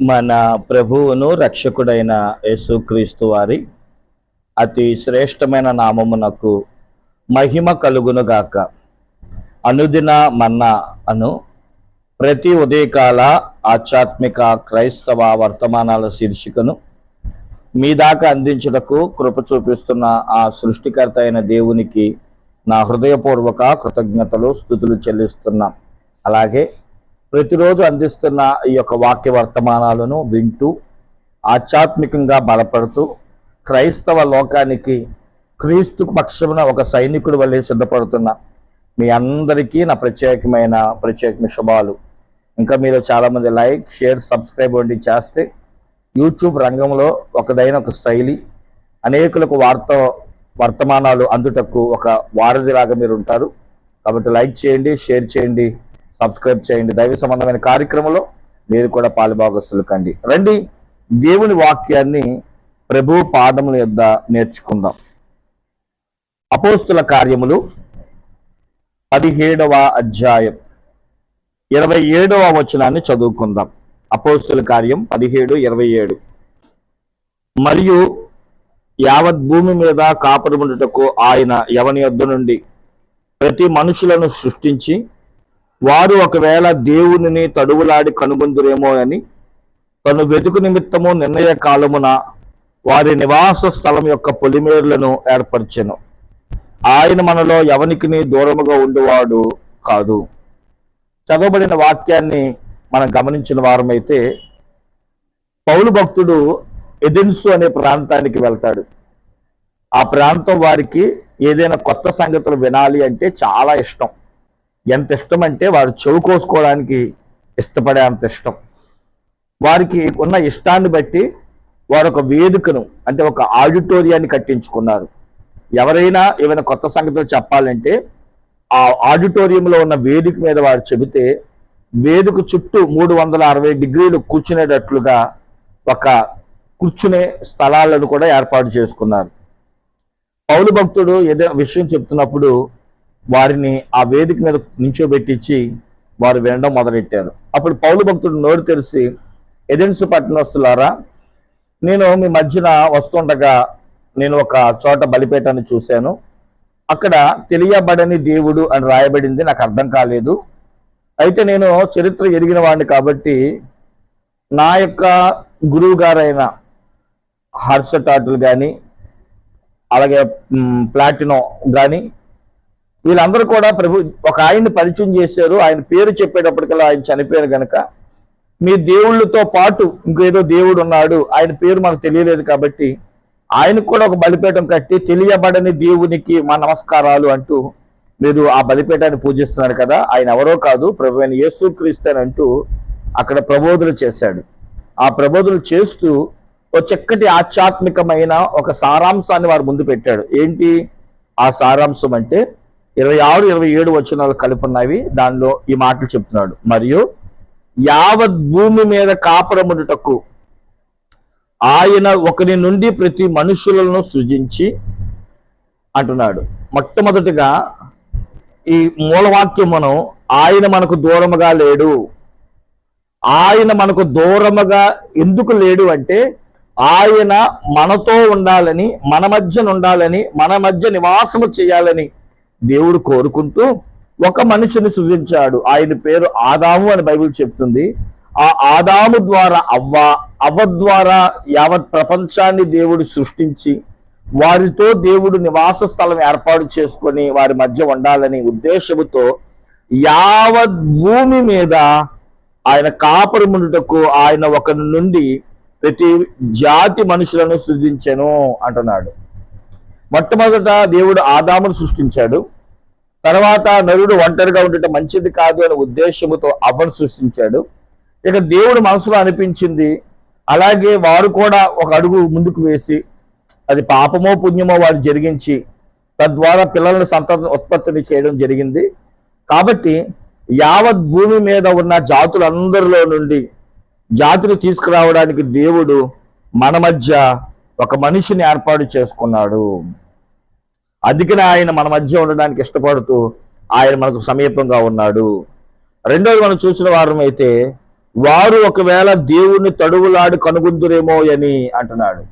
మన ప్రభువును రక్షకుడైన యేసుక్రీస్తు వారి అతి శ్రేష్టమైన నామమునకు మహిమ కలుగునుగాక అనుదిన మన్న అను ప్రతి ఉదయకాల ఆధ్యాత్మిక క్రైస్తవ వర్తమానాల శీర్షికను మీ దాకా అందించుటకు కృప చూపిస్తున్న ఆ సృష్టికర్త అయిన దేవునికి నా హృదయపూర్వక కృతజ్ఞతలు స్థుతులు చెల్లిస్తున్నాం. అలాగే ప్రతిరోజు అందిస్తున్న ఈ యొక్క వాక్య వర్తమానాలను వింటూ ఆధ్యాత్మికంగా బలపడుతూ క్రైస్తవ లోకానికి క్రీస్తు పక్షమున ఒక సైనికుడు వల్లే సిద్ధపడుతున్న మీ అందరికీ నా ప్రత్యేకమైన ప్రత్యేకమైన శుభాలు. ఇంకా మీరు చాలామంది లైక్ షేర్ సబ్స్క్రైబ్ వంటి చేస్తే యూట్యూబ్ రంగంలో ఒకదైన ఒక శైలి అనేకులకు వార్త వర్తమానాలు అందుటకు ఒక వారధిలాగా మీరు ఉంటారు. కాబట్టి లైక్ చేయండి షేర్ చేయండి. సబ్స్క్రైబ్ చేయండి. దైవ సంబంధమైన కార్యక్రమంలో మీరు కూడా పాలుభాగస్తులు కండి. రండి దేవుని వాక్యాన్ని ప్రభు పాదముల యొద్ద నేర్చుకుందాం. అపోస్తుల కార్యములు పదిహేడవ అధ్యాయం ఇరవై ఏడవ వచనాన్ని చదువుకుందాం. అపోస్తుల కార్యం పదిహేడు ఇరవై ఏడు మరియు యావత్ భూమి మీద కాపురముండుటకు ఆయన యవని యొద్ద నుండి ప్రతి మనుషులను సృష్టించి వారు ఒకవేళ దేవునిని తడువులాడి కనుగొందురేమో అని తను వెతుకు నిమిత్తము నిర్ణయ కాలమున వారి నివాస స్థలం యొక్క పొలిమేరులను ఏర్పరచెను. ఆయన మనలో ఎవనికి దూరముగా ఉండేవాడు కాదు. చదవబడిన వాక్యాన్ని మనం గమనించిన వారమైతే పౌలు భక్తుడు ఎదెన్సు అనే ప్రాంతానికి వెళ్తాడు. ఆ ప్రాంతం వారికి ఏదైనా కొత్త సంగతులు వినాలి అంటే చాలా ఇష్టం. ఎంత ఇష్టం అంటే వారు చెవు కోసుకోవడానికి ఇష్టపడే అంత ఇష్టం. వారికి ఉన్న ఇష్టాన్ని బట్టి వారు ఒక వేదికను అంటే ఒక ఆడిటోరియాన్ని కట్టించుకున్నారు. ఎవరైనా ఏమైనా కొత్త సంగతులు చెప్పాలంటే ఆ ఆడిటోరియంలో ఉన్న వేదిక మీద వారు చెబితే వేదిక చుట్టూ మూడు వందల అరవై డిగ్రీలు కూర్చునేటట్లుగా ఒక కూర్చునే స్థలాలను కూడా ఏర్పాటు చేసుకున్నారు. పౌలు భక్తుడు ఏదో విషయం చెప్తున్నప్పుడు వారిని ఆ వేదిక మీద నించోబెట్టించి వారు వినడం మొదలెట్టారు. అప్పుడు పౌలు భక్తుడు నోరు తెరిచి ఎదెన్స్ పట్టణస్తులారా నేను మీ మధ్యన వస్తుండగా నేను ఒక చోట బలిపేటని చూశాను. అక్కడ తెలియబడని దేవుడు అని రాయబడింది నాకు అర్థం కాలేదు. అయితే నేను చరిత్ర ఎరిగిన వాడిని కాబట్టి నా యొక్క గురువు గారైన హర్షటాటులు కానీ అలాగే ప్లాటినో కానీ వీళ్ళందరూ కూడా ప్రభు ఒక ఆయన్ని పరిచయం చేశారు. ఆయన పేరు చెప్పేటప్పటికల్లా ఆయన చనిపోయారు గనక. మీ దేవుళ్ళతో పాటు ఇంకేదో దేవుడు ఉన్నాడు. ఆయన పేరు మనకు తెలియలేదు కాబట్టి ఆయనకు కూడా ఒక బలిపీఠం కట్టి తెలియబడని దేవునికి మా నమస్కారాలు అంటూ మీరు ఆ బలిపీఠాన్ని పూజిస్తున్నారు కదా. ఆయన ఎవరో కాదు ప్రభు అయిన యేసు అంటూ అక్కడ ప్రబోధులు చేశాడు. ఆ ప్రబోధులు చేస్తూ ఒక చక్కటి ఆధ్యాత్మికమైన ఒక సారాంశాన్ని వారు ముందు పెట్టాడు. ఏంటి? ఆ సారాంశం అంటే ఇరవై ఆరు ఇరవై ఏడు వచనాలు కలుపున్నవి దానిలో ఈ మాటలు చెప్తున్నాడు. మరియు యావత్ భూమి మీద కాపురముడుటకు ఆయన ఒకరి నుండి ప్రతి మనుషులను సృజించి అంటున్నాడు. మొట్టమొదటిగా ఈ మూలవాక్యం మనం ఆయన మనకు దూరముగా లేడు. ఆయన మనకు దూరముగా ఎందుకు లేడు? అంటే ఆయన మనతో ఉండాలని మన మధ్యన ఉండాలని మన మధ్య నివాసము చేయాలని దేవుడు కోరుకుంటూ ఒక మనిషిని సృజించాడు. ఆయన పేరు ఆదాము అని బైబిల్ చెప్తుంది. ఆ ఆదాము ద్వారా అవ్వ అవ్వ ద్వారా యావత్ ప్రపంచాన్ని దేవుడు సృష్టించి వారితో దేవుడు నివాస స్థలం ఏర్పాటు చేసుకొని వారి మధ్య ఉండాలని ఉద్దేశముతో యావత్ భూమి మీద ఆయన కాపురముండుటకు ఆయన ఒకరి నుండి ప్రతి జాతి మనుషులను సృజించను అంటున్నాడు. మొట్టమొదట దేవుడు ఆదామును సృష్టించాడు. తర్వాత నరుడు ఒంటరిగా ఉండటం మంచిది కాదు అనే ఉద్దేశముతో అవ్వను సృష్టించాడు. ఇక దేవుడు మనసులో అనిపించింది అలాగే వారు కూడా ఒక అడుగు ముందుకు వేసి అది పాపమో పుణ్యమో వారు జరిగించి తద్వారా పిల్లలను సంతానం ఉత్పత్తిని చేయడం జరిగింది. కాబట్టి యావత్ భూమి మీద ఉన్న జాతులందరిలో నుండి జాతులు తీసుకురావడానికి దేవుడు మన మధ్య ఒక మనిషిని ఏర్పాటు చేసుకున్నాడు. అందుకనే ఆయన మన మధ్య ఉండడానికి ఇష్టపడుతూ ఆయన మనకు సమీపంగా ఉన్నాడు. రెండోది మనం చూసిన వారం అయితే వారు ఒకవేళ దేవుణ్ణి తడువులాడు కనుగొందురేమో అని అంటున్నాడు.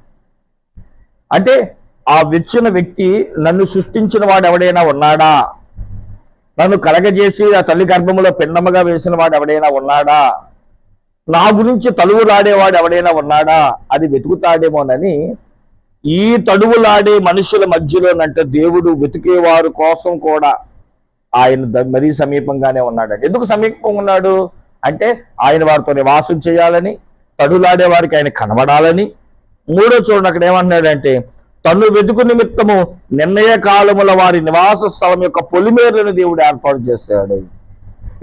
అంటే ఆ విచ్చిన వ్యక్తి నన్ను సృష్టించిన వాడు ఎవడైనా ఉన్నాడా? నన్ను కలగజేసి ఆ తల్లి గర్భములో పిండమగా వేసిన వాడు ఎవడైనా ఉన్నాడా? నా గురించి తలువులాడేవాడు ఎవడైనా ఉన్నాడా? అది వెతుకుతాడేమోనని ఈ తడువులాడే మనుషుల మధ్యలోనంటే దేవుడు వెతికేవారు కోసం కూడా ఆయన మరీ సమీపంగానే ఉన్నాడు ఎందుకు సమీపంగా ఉన్నాడు? అంటే ఆయన వారితో నివాసం చేయాలని తడులాడే వారికి ఆయన కనబడాలని. మూడో చూడండి అక్కడ ఏమన్నాడంటే తను వెతుకు నిమిత్తము నిర్ణయ కాలముల వారి నివాస స్థలం యొక్క పొలిమేరులను దేవుడు ఏర్పాటు చేశాడు.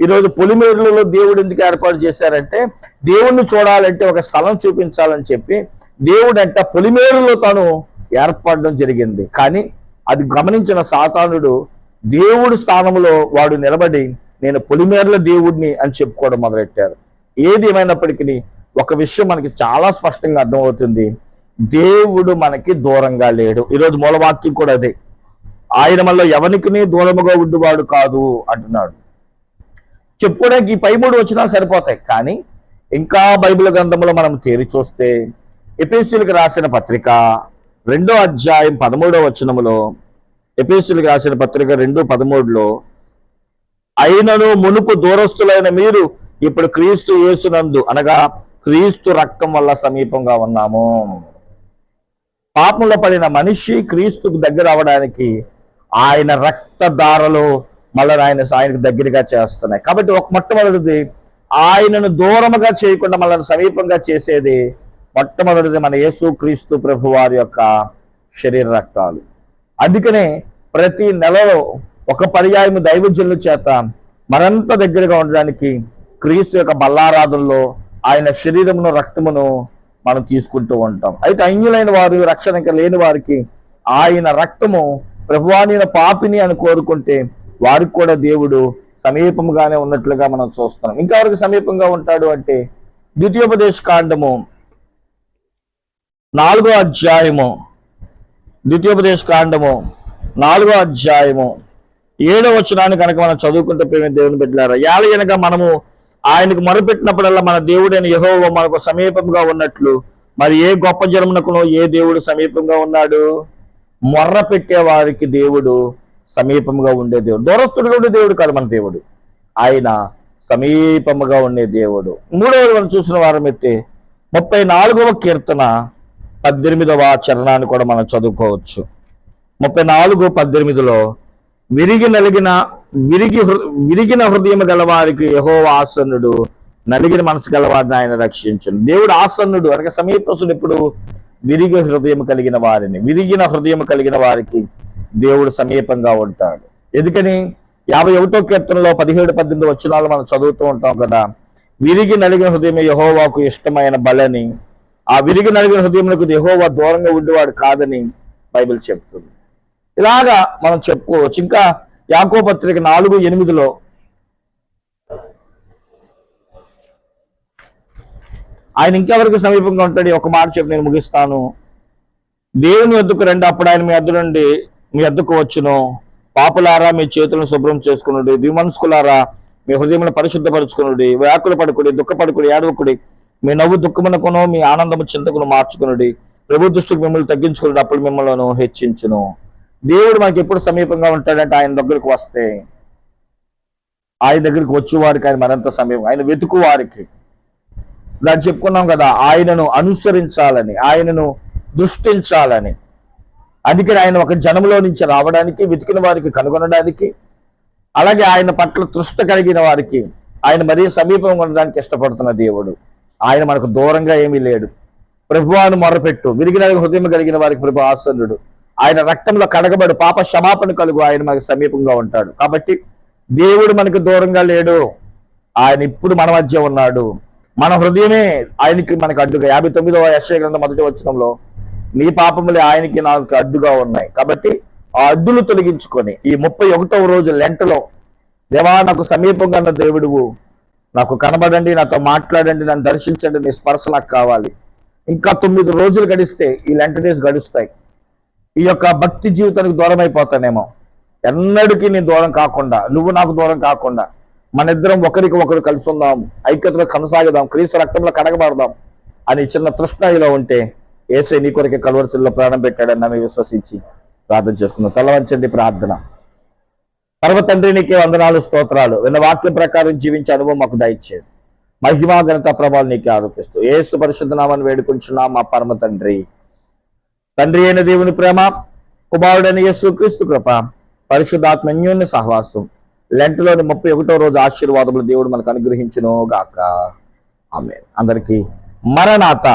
ఈరోజు పొలిమేరులలో దేవుడు ఎందుకు ఏర్పాటు చేశారంటే దేవుణ్ణి చూడాలంటే ఒక స్థలం చూపించాలని చెప్పి దేవుడు అంట పొలిమేరులో తాను ఏర్పడడం జరిగింది. కానీ అది గమనించిన సాతానుడు దేవుడి స్థానంలో వాడు నిలబడి నేను పొలిమేరుల దేవుడిని అని చెప్పుకోవడం మొదలెట్టారు. ఏది ఏమైనప్పటికీ ఒక విషయం మనకి చాలా స్పష్టంగా అర్థమవుతుంది. దేవుడు మనకి దూరంగా లేడు. ఈరోజు మూలవాక్యం కూడా అదే. ఆయన మనలో ఎవరికి దూరముగా ఉండువాడు కాదు అంటున్నాడు. చెప్పుకోవడానికి ఈ పై మూడు వచ్చినా సరిపోతాయి. కానీ ఇంకా బైబిల్ గ్రంథంలో మనం తేరి చూస్తే ఎపిఎస్సీలకు రాసిన పత్రిక రెండో అధ్యాయం పదమూడో వచనములో ఎపిఎస్సీలకు రాసిన పత్రిక రెండు పదమూడులో అయినను మునుపు దూరస్తులైన మీరు ఇప్పుడు క్రీస్తు యేసునందు అనగా క్రీస్తు రక్తం వల్ల సమీపంగా ఉన్నాము. పాపంలో పడిన మనిషి క్రీస్తుకు దగ్గర అవడానికి ఆయన రక్తధారలో మళ్ళీ ఆయన ఆయనకు దగ్గరగా చేస్తున్నాయి. కాబట్టి ఒక మొట్టమొదటిది ఆయనను దూరముగా చేయకుండా మనల్ని సమీపంగా చేసేది మొట్టమొదటిది మన యేసు క్రీస్తు ప్రభు వారి యొక్క శరీర రక్తాలు. అందుకనే ప్రతి నెలలో ఒక పర్యాయం దైవజనుల చేత మరంత దగ్గరగా ఉండడానికి క్రీస్తు యొక్క బల్లారాధనలో ఆయన శరీరమును రక్తమును మనం తీసుకుంటూ ఉంటాం. అయితే అన్యులైన వారు రక్షణ ఇంకా లేని వారికి ఆయన రక్తము ప్రభువాని పాపిని అని కోరుకుంటే వారికి కూడా దేవుడు సమీపంగానే ఉన్నట్లుగా మనం చూస్తున్నాం. ఇంకా ఎవరికి సమీపంగా ఉంటాడు అంటే ద్వితీయోపదేశ కాండము నాలుగో అధ్యాయము. ద్వితీయోపదేశ కాండము నాలుగో అధ్యాయము. ఏడో వచనాన్ని కనుక మనం చదువుకుంటే ప్రేమ దేవుని పెట్టారా యాలయనగా మనము ఆయనకు మొరపెట్టినప్పుడల్లా మన దేవుడైన యహోవ మనకు సమీపంగా ఉన్నట్లు మరి ఏ గొప్ప జన్మనకునో ఏ దేవుడు సమీపంగా ఉన్నాడు? మొర్ర పెట్టే వారికి దేవుడు సమీపముగా ఉండే దేవుడు. దూరస్తుడు దేవుడు కాదు మన దేవుడు. ఆయన సమీపముగా ఉండే దేవుడు. మూడవది మనం చూసిన వారం ఎత్తే ముప్పై నాలుగవ కీర్తన పద్దెనిమిదవ చరణాన్ని కూడా మనం చదువుకోవచ్చు. ముప్పై నాలుగు పద్దెనిమిదిలో విరిగి నలిగిన విరిగి విరిగిన హృదయం గలవారికి యహో ఆసన్నుడు నలిగిన మనసు గలవారిని ఆయన రక్షించను. దేవుడు ఆసన్నుడు అనగా సమీపస్తుడు ఎప్పుడు విరిగి హృదయం కలిగిన వారిని విరిగిన హృదయం కలిగిన వారికి దేవుడు సమీపంగా ఉంటాడు. ఎందుకని? యాభై ఒకటో కీర్తనలో పదిహేడు పద్దెనిమిది వచ్చినాలు మనం చదువుతూ ఉంటాం కదా. విరిగి నలిగిన హృదయం యహోవాకు ఇష్టమైన బలని. ఆ విరిగి నలిగిన హృదయములకు యహోవా దూరంగా ఉండేవాడు కాదని బైబిల్ చెప్తుంది. ఇలాగా మనం చెప్పుకోవచ్చు. ఇంకా యాకో పత్రిక నాలుగు ఎనిమిదిలో ఆయన ఇంకెవరికి సమీపంగా ఉంటాడు? ఒక మాట చెప్పి నేను ముగిస్తాను. దేవుని వద్దకు రండి. అప్పుడు ఆయన మీ అద్దు నుండి మీ వద్దకు వచ్చును. పాపులారా మీ చేతులను శుభ్రం చేసుకునుడి. ద్విమనస్కులారా మీ హృదయములను పరిశుద్ధపరచుకునుడి. వ్యాకులు పడుకుడి దుఃఖపడుకుడి ఏడవకుడి. మీ నవ్వు దుఃఖమునకును మీ ఆనందము చింతకును మార్చుకునుడి. ప్రభు దృష్టికి మిమ్మల్ని తగ్గించుకుని అప్పుడు మిమ్మల్ని హెచ్చించును. దేవుడు మనకి ఎప్పుడు సమీపంగా ఉంటాడంటే ఆయన దగ్గరకు వస్తే. ఆయన దగ్గరికి వచ్చేవారికి ఆయన మరింత సమీపం. ఆయన వెతుకు వారికి దాన్ని చెప్పుకున్నాం కదా ఆయనను అనుసరించాలని ఆయనను దృష్టించాలని. అందుకని ఆయన ఒక జనములో నుంచి రావడానికి వెతికిన వారికి కనుగొనడానికి అలాగే ఆయన పట్ల తృష్ట కలిగిన వారికి ఆయన మరీ సమీపంగా ఉండడానికి ఇష్టపడుతున్న దేవుడు. ఆయన మనకు దూరంగా ఏమీ లేడు. ప్రభువాను మొరపెట్టు. విరిగిన హృదయం కలిగిన వారికి ప్రభు ఆసనుడు ఆయన రక్తంలో కడగబడు. పాప క్షమాపణ కలుగు. ఆయన మనకు సమీపంగా ఉంటాడు. కాబట్టి దేవుడు మనకు దూరంగా లేడు. ఆయన ఇప్పుడు మన మధ్య ఉన్నాడు. మన హృదయమే ఆయనకి మనకు అడ్డుగా. యాభై తొమ్మిదవ యశ్వ గ్రంథం మొదటి వచ్చినంలో నీ పాపములే ఆయనకి నాకు అడ్డుగా ఉన్నాయి. కాబట్టి ఆ అడ్డులు తొలగించుకొని ఈ ముప్పై ఒకటవ రోజు లెంటలో దేవా నాకు సమీపంగా ఉన్న దేవుడువు నాకు కనబడండి నాతో మాట్లాడండి నన్ను దర్శించండి నీ స్పర్శ నాకు కావాలి. ఇంకా తొమ్మిది రోజులు గడిస్తే ఈ లెంట డేస్ గడుస్తాయి. ఈ యొక్క భక్తి జీవితానికి దూరం అయిపోతానేమో ఎన్నడికి నీ దూరం కాకుండా నువ్వు నాకు దూరం కాకుండా మన ఇద్దరం ఒకరికి ఒకరు కలుసుందాం ఐక్యతలో కొనసాగుదాం క్రీస్తు రక్తంలో కడగబడదాం అని చిన్న తృష్ణ ఇలా ఉంటే ఏసై నీ కొరకే కలవరసిల్లో ప్రాణం పెట్టాడని నమ్మి విశ్వసించి ప్రార్థన చేసుకున్నాం తలవంచండి ప్రార్థన. పర్వ తండ్రి నీకే వందనాలు స్తోత్రాలు. విన్న వాక్యం ప్రకారం జీవించే అనుభవం మాకు దయచేది మహిమా ఘనత ప్రభావం నీకే ఆరోపిస్తూ ఏసు పరిశుద్ధనామాన్ని వేడుకుంటున్నాం మా పరమ తండ్రి. తండ్రి అయిన దేవుని ప్రేమ కుమారుడైన యేసు క్రీస్తు కృప పరిశుద్ధాత్మన్యూన్య సహవాసం లెంట్లోని ముప్పై ఒకటో రోజు ఆశీర్వాదములు దేవుడు మనకు అనుగ్రహించును గాక ఆమె అందరికీ మరణాత.